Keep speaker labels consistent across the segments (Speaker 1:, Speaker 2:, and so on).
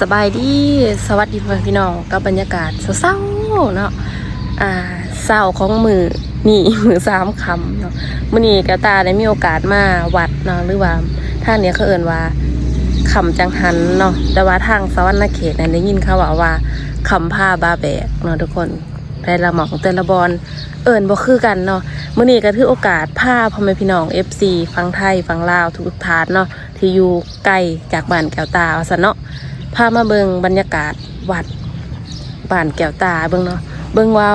Speaker 1: สบายดีสวัสดีพ่อแม่พี่น้องกับบรรยากาศเศร้าเนาะอ่าเศร้าของมือนี่มือสามคำเนาะมื่อนี้แกวตาได้มีโอกาสมาวัดเนาะหรือว่าทางเนี้ยเขาเอ่นว่าคำจังหันเนาะแต่ว่าทางสวรรค์เขตนั้นได้ยินเขาว่าว่าคำผ้าบาแบกเนาะทุกคนแต่ละหมองแต่ละบอลเอิ่นบ่คือกันเนาะมื่อนี้ก็ถือโอกาสพาพ่อแม่พี่น้อง FC ฟังไทยฟังลาวทุกๆทานเนาะที่อยู่ไกลจากบ้านแก้วตาว่าซะเนาะ พามาเบิงบรรยากาศวัดบ้านแก้วตาเบิงเนาะเบิงว่า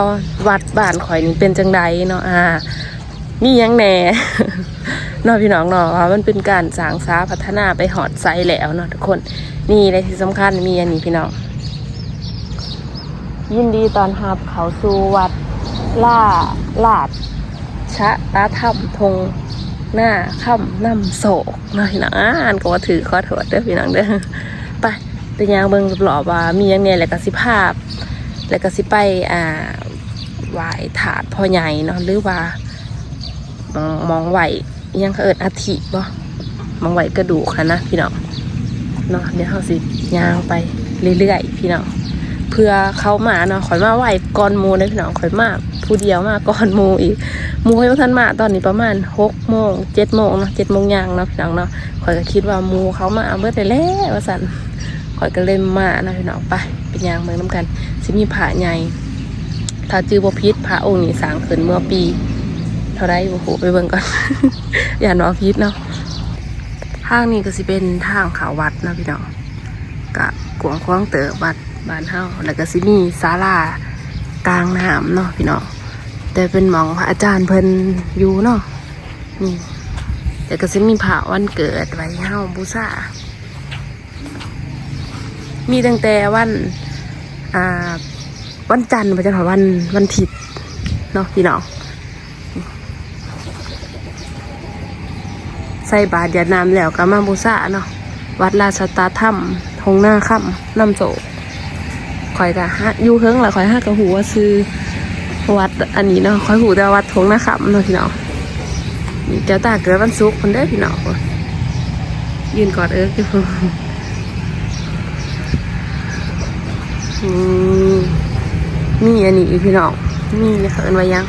Speaker 1: วัดบ้านข่อยนี่เป็นจังใดเนาะอ่ามีหยังแหน่เนาะพี่น้องเนาะว่ามันเป็นการสางสาพัฒนาไปหอดไซแล้วเนาะทุกคนนี่ในที่สำคัญมีอันนี้พี่น้องยินดีตอนรับเขาสู่วัดล่าลาดชะตาธรรมทงหน้าค่ำน้ำโศกเนาะพี่น้องอ่านก็ว่าถือขอโทษเด้อพี่น้องเด้อ ไปยางเบิงหลอบๆว่ามีหยังเนี่ยแหละก็สิภาพ แล้วก็สิไปอ่าไหวถาดพ่อใหญ่เนาะหรือว่ามองมองไหวยังเอิดอาทิบ่มองไหวกระดูกค่ะนะพี่น้องเนาะเดี๋ยวเขาสิยางไปเรื่อยๆพี่น้องเพื่อเขามาเนาะข่อยมาไหวก่อนมูเลยพี่น้องข่อยมาผู้เดียวมาก่อนมูอีกมูให้ท่านมาตอนนี้ประมาณหกโมงเจ็ดโมงเนาะเจ็ดโมงยางเนาะพี่น้องเนาะข่อยก็คิดว่ามูเขามาเมื่อแต่แล้วว่าสัน อยก็เล่นมานะพี่น้องไปเป็นยางเมืองน้ำกันสิมีผาใหญ่ถ้าจือบพิษพระองค์นี้สร้างขึ้นเมื่อปี เท่าไรโอ้โหไปเบิ่งก่อน อย่านอพิษเนาะทางนี้ก็สิเป็นทางเขาวัดนะพี่น้องกะกวางคว้างเต๋อวัดบ้านเฮาแล้วก็สิมีศาลากลางน้ำเนาะพี่น้องแต่เป็นหมองพระอาจารย์เพิ่นอยู่เนาะนี่แต่ก็สิมีพระวันเกิดไว้เฮาบูชา มีตั้งแต่วันอ่าวันจันทร์ไปจนถึงวันวันอาทิตย์เนาะพี่น้องใส่บาตรยาน้ำแล้วก็มาบูชาเนาะวัดราชตาถ้ำทงหน้าค่ำน้ำโศคอยกะฮะยูเฮิงหละคอยห้ากะหูว่าซื้อวัดอันนี้เนาะคอยหูแต่วัดทงหน้าค่ำเนาะพี่น้องนี่เจ้าตาเกิดวันศุกร์คนได้อพี่น้องยืนกอดเอิร์กอยู่ อืมมีอันนี้อีพี่น้องมีเขินไว้ยัง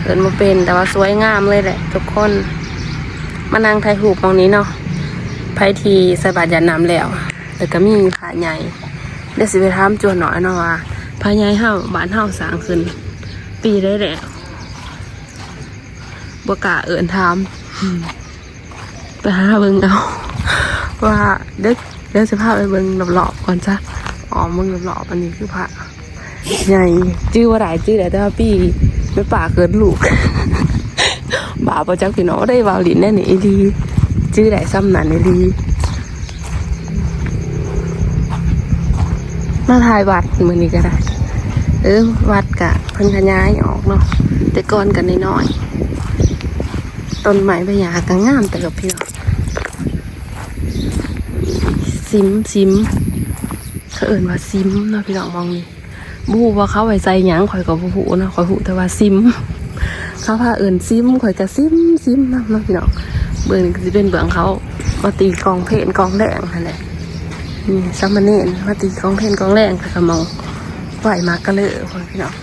Speaker 1: เขินมาเป็นแต่ว่าสวยงามเลยแหละ ทุกคน มานั่งถ่ายรูปตรงนี้เนาะไพทีใส่บาตรยาน้ำแล้วแต่ก็มีผาใหญ่เดี๋ยวสิไปถามจวนหน่อยเนาะว่าผาใหญ่เฮาบ้านเฮาสร้างขึ้น ปีได้แล้วบกาเอินถามไปหาเบิ่งเอาว่าเด็กเดี๋ยวจะพาไปเบิ่งรอบๆก่อนจ้ะ อ๋อมึงหล่อกอันนี้คือพระใหญ่จื้อว่าหลายจื้อแต่ว่าปีไม่ป่าเกินลูกบาประจักพี่น้องได้วาวลินแน่นี่อีดีจื้อไหนซ้ำนันอีดีมาถ่ายวัดมือนี้ก็ได้ เออวัดกะเพิ่นขยายออกเนาะแต่ก่อนกันน้อยๆต้นไม้ใบหญ้าก็งามแต่กับพี่น้องซิมซิม เอิ่นว่าซิมเนาะพี่น้องมองนี่บูว่าเขาไว้ใจหยังข่อยก็บ่ฮู้เนะข่อยฮู้แต่ว่าซิมเขาพาเอิ่นซิมข่อยก็ซิมซิมนำเนาะพี่น้องเบื้องนี้ก็สิเป็นเบื้องเขามาตีกองเพลนกองแดงนั่นแหละนี่ซัมมาเนนมาตีกองเพลนกองแดงก็มองไหวมากกะเลยพี่น้อง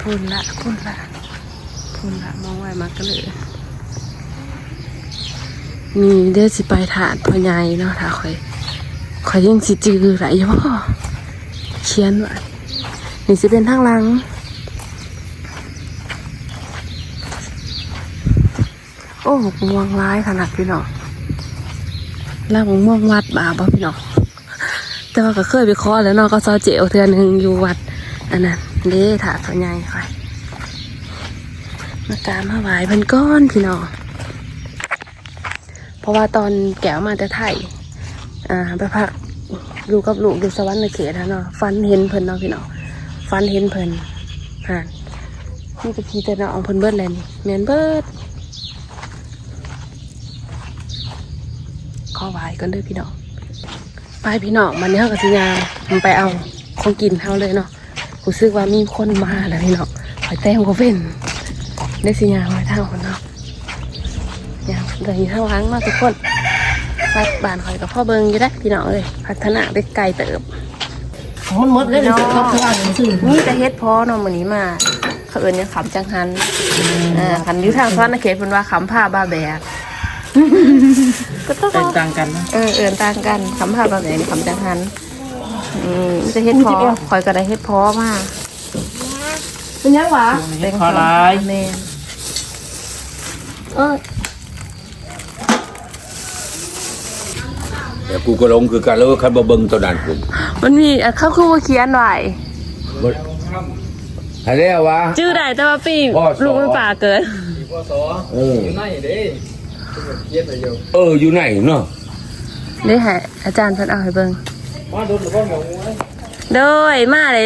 Speaker 1: พุ่นละพุ่นละพุ่นละมองไหวมากกะเลยมีเดี๋ยวสิไปถาดพ่อใหญ่เนาะถ้าข่อย ข่อยยังสิจือไรอยู่บ่เขียนไว้นี่สิเป็นทางหลังโอ้หกม่วงร้ายขนาดพี่น้องล่างม่วงวัดบาบ่พี่น้องแต่ว่าก็เคยไปขอแล้วเนาะก็ซอเจลเทือหนึ่งอยู่วัดอันนั้นเด้ถาดพ่อใหญ่ข่อยมากาบมาไหวพิ่นก้อนพี่น้องเพราะว่าตอนแก้วมาแต่ไทย อ่าไปพักอยู่กับลูกอยู่สวรรค์ในเขตนะเนาะฟันเห็นเพิ่นเนาะพี่เนาะฟันเห็นเพิ่นห่านนี่ก็พีแต่เนาะเอาเพิ่นเบิดเลยนี่แมนเบิดขอไหวกันเด้อพี่เน้องไปพี่เน้องมันเนี้ยกับสิยามันไปเอาของกินเฮาเลยเนาะรู้สึกว่ามีคนมาแล้วพี่น้องหอยแต้มก็เป็นได้สิยางไว้ทางคนเนาะอย่างเดินทางล้างมากทุกคน วัดบ้านคอยกับพ่อเบิงอยู่ได้อพี่น้องเลยพัฒนาได้ไกลเติบ
Speaker 2: ของมันหมดเลยในสุดเขาคืออ่านหนังสือ
Speaker 1: นี่แต่เฮ็ดพอเนาะมื้อนี้มาเขาเอิ้นยังขำจังหันอ่าคันอยู่ทางซ้อนนะเขตเพิ่นว่าขำผ้าบ้าแบกก็ต้อง
Speaker 2: แตกต่างกันนะ
Speaker 1: เออเอิ้นต่างกันขำผ้าบ้าแบกนี่ขำจังหันอืมมีแต่เฮ็ดพอคอยก็ได้เฮ็ดพอมา
Speaker 2: เป็นยังหวะ
Speaker 1: เป็น
Speaker 2: ขอร้าย
Speaker 1: แม่น
Speaker 2: เออ
Speaker 3: แต่กูก็ลงคือกันแล้วคันบ่เบิ่งตัวนั้นผม
Speaker 1: มันมีอะเขาคือว่าเขียนไว้
Speaker 3: บ่ให้แล้ววะ
Speaker 1: ชื่อได้แต่ว่าปี
Speaker 3: พ่อสอ
Speaker 1: ลูกมันป่าเกิน
Speaker 3: เออเอออยู่ไหนเนาะ
Speaker 1: ได้ให้อาจารย์เพิ่นเอาให้เบิ่งโดยมาได้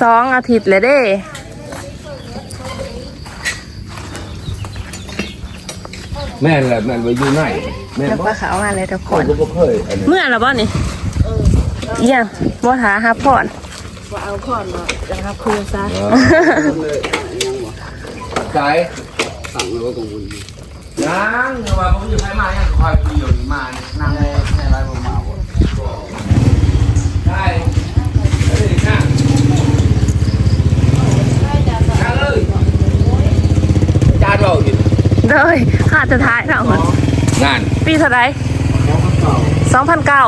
Speaker 1: สองอาทิตย์เลยเด้
Speaker 3: แม่นแหละแม่นว่าอยู่ไหนแม่น
Speaker 1: แล้ว
Speaker 3: บ่
Speaker 1: ก็เขามาเลยทุกค
Speaker 3: ข้อย
Speaker 1: น
Speaker 3: ก็บ่เคยอันนี้
Speaker 1: เมื่อแล้วบ่นี่อีหยังบ่ถาหาพร
Speaker 2: ว่าเอาข้อนมาจะรับคืนซะ
Speaker 3: ไกสั่งแล้วก็กังวลยังว่าผมอยู่ไผมายังคอยคุยอยู่นี่มานี่นั่งในในไลน์บ่มาบ่ได้เอ้ยนั่งนั่งเลยจานเราอยู่
Speaker 1: โดยค่าจะท้ายเนาะ
Speaker 3: งาน
Speaker 1: ปีเท่าไหร่2009
Speaker 3: พันเก้า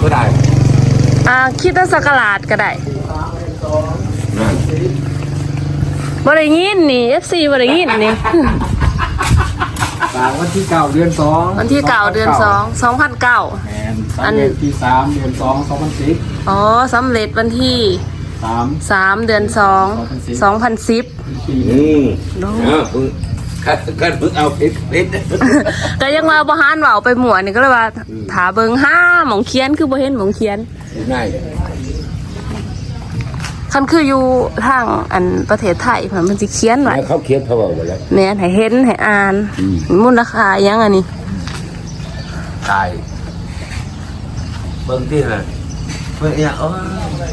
Speaker 3: เท่าใด
Speaker 1: อ่าคิดว่าสักราชก็ได้
Speaker 3: นั่น
Speaker 1: บ่ได้ยินนี่ FC บ่ได้ยินนี่
Speaker 4: ต่างวันที่เก้าเดือนสอง
Speaker 1: วันที่เก่าเดือน2 2009
Speaker 4: แมน
Speaker 1: อั
Speaker 4: สาม
Speaker 1: น
Speaker 4: เดือนที่สามเดือนสองสองพันสิบ
Speaker 1: อ๋อสำเร็จวันที่
Speaker 4: สาม
Speaker 1: 3เดือน2 2010
Speaker 4: ปี
Speaker 3: อืมเออมึงคันคันมึงเอาเพชรเพชร
Speaker 1: ก็ยังว่าบ่ฮานเว้าไปหมั่วนี่ก็เลยว่าถาเบิงห้าหมองเขียนคือบ่เห็นหมองเขียน
Speaker 3: ไหน
Speaker 1: คันคืออยู่ทางอันประเทศไทยเพิ่นมันสิเขียนไว้
Speaker 3: แล้วเขาเขียนเขาบอกไว้แล้ว
Speaker 1: แม่นให้เห็นให้อ่าน
Speaker 3: อืม
Speaker 1: มูลค่าอิหยังอันนี้
Speaker 3: ตายเบิ่งที่น่ะเบิ่งเนี่ยโอ้ย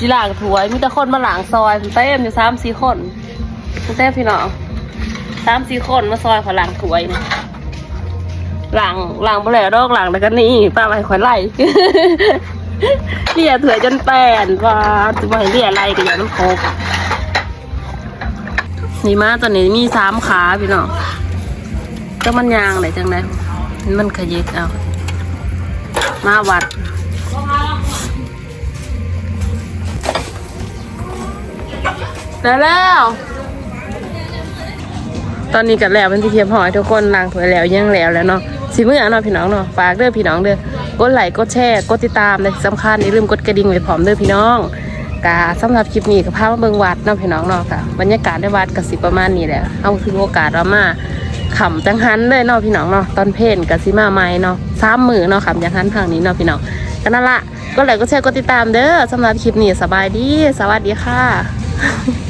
Speaker 1: สิล้างถ้วยมีแต่คนมาล้างซอยเต็มอยู่สามสี่คนเต็มพี่น้องสามสี่คนมาซอยขอล้างถ้วยนี่ล้างล้างไปแล้วดอกล้างแล้วก็นี่ป้าไปขอยไล่เลี่ยถ้วยจนแปนว่าจะไปเลี่ยอะไรกันอย่างน้ำโคกนี่มาตอนนี้มีสามขาพี่น้องก็มันยางไหนจังไดมันขยิกเอามาวัด แล้วแล้ว ตอนนี้กันแล้วเป็นที่เทียมหอยทุกคนล้างถ้วยแล้วยังแล้วแล้วเนาะสิมื้อเนาะพี่น้องเนาะฝากเด้อพี่น้องเด้อกดไลค์กดแชร์กดติดตามและที่สำคัญอย่าลืมกดกระดิ่งไว้พร้อมเด้อพี่น้องกะสำหรับคลิปนี้ก็พามาเบิงวัดเนาะพี่น้องเนาะค่ะบรรยากาศในวัดก็สิประมาณนี้แหละเอาถือโอกาสเรามาขำจังหันเลยเนาะพี่น้องเนาะตอนเพลนกับสิมาใหม่เนาะสามมือเนาะขำจังหันทางนี้เนาะพี่น้องก็นั่นละก็ไลค์กดแชร์กดติดตามเด้อสำหรับคลิปนี้สบายดี สวัสดีค่ะ